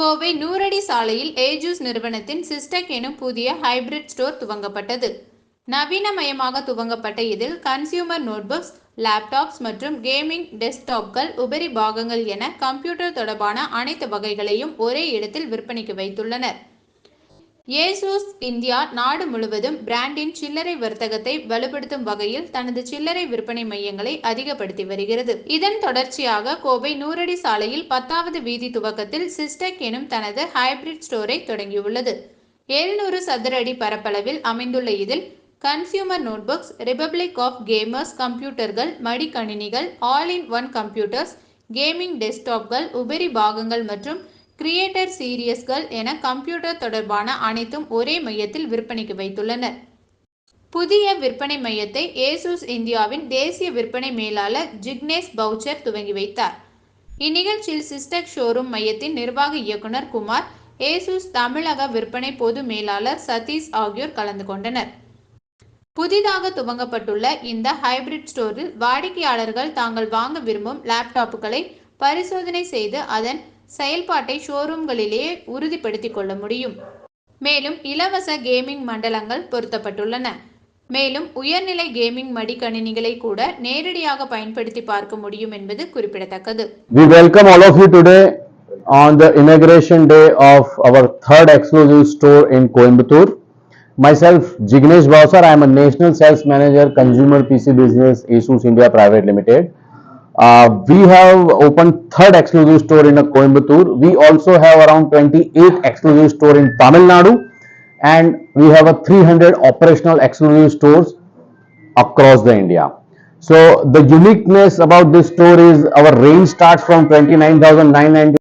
கோவை நூறடி சாலையில் ஏஜூஸ் நிறுவனத்தின் சிஸ்டெக் எனும் புதிய ஹைபிரிட் ஸ்டோர் துவங்கப்பட்டது. நவீனமயமாக துவங்கப்பட்ட இதில் கன்சியூமர் நோட்புக்ஸ் லேப்டாப்ஸ் மற்றும் கேமிங் டெஸ்க்டாப்கள் உபரி பாகங்கள் என கம்ப்யூட்டர் தொடர்பான அனைத்து வகைகளையும் ஒரே இடத்தில் விற்பனைக்கு வைத்துள்ளனர். ஏசூஸ் இந்தியா நாடு முழுவதும் பிராண்டின் சில்லறை வர்த்தகத்தை வலுப்படுத்தும் வகையில் தனது சில்லறை விற்பனை மையங்களை அதிகப்படுத்தி வருகிறது. இதன் தொடர்ச்சியாக கோவை நூறடி சாலையில் பத்தாவது வீதி துவக்கத்தில் சிஸ்டெக் எனும் தனது ஹைபிரிட் ஸ்டோரை தொடங்கியுள்ளது. எழுநூறு சதுர அடி பரப்பளவில் அமைந்துள்ள இதில் consumer notebooks republic of gamers கம்ப்யூட்டர்கள் மடிக்கணினிகள் all in one computers gaming டெஸ்க்டாப்கள் உபரி பாகங்கள் மற்றும் கிரியேட்டர் சீரியஸ்கள் என கம்ப்யூட்டர் தொடர்பான அனைத்தும் ஒரே மையத்தில் விற்பனைக்கு வைத்துள்ளனர் புதிய விற்பனை மையத்தை ஏசூஸ் இந்தியாவின் தேசிய விற்பனை மேலாளர் ஜிக்னேஷ் பவுச்சர் துவங்கி வைத்தார். இந்நிகழ்ச்சியில் சிஸ்டக் ஷோரூம் மையத்தின் நிர்வாக இயக்குனர் குமார் ஏசூஸ் தமிழக விற்பனை பொது மேலாளர் சதீஷ் ஆகியோர் கலந்து கொண்டனர். புதிதாக துவங்கப்பட்டுள்ள இந்த ஹைபிரிட் ஸ்டோரில் வாடிக்கையாளர்கள் தாங்கள் வாங்க விரும்பும் லேப்டாப்புகளை பரிசோதனை செய்து அதன் செயல்பாட்டை ஷோரூம்களிலே உறுதிப்படுத்திக் கொள்ள முடியும் மேலும் இலவச கேமிங் மண்டலங்கள் பொருத்தப்பட்டுள்ளன மேலும் உயர்நிலை கேமிங் மடிக்கணினிகளை கூட நேரடியாக பயன்படுத்தி பார்க்க முடியும் என்பது குறிப்பிடத்தக்கது We welcome all of you today on the inauguration day of our third exclusive store in Coimbatore. Myself, Jignesh Bhavsar, I am a National Sales Manager, Consumer PC Business, ASUS India Private Limited. Uh, we have opened third exclusive store in Coimbatore. We also have around 28 exclusive store in Tamil Nadu and we have a 300 operational exclusive stores across the India. So the uniqueness about this store is our range starts from 29,990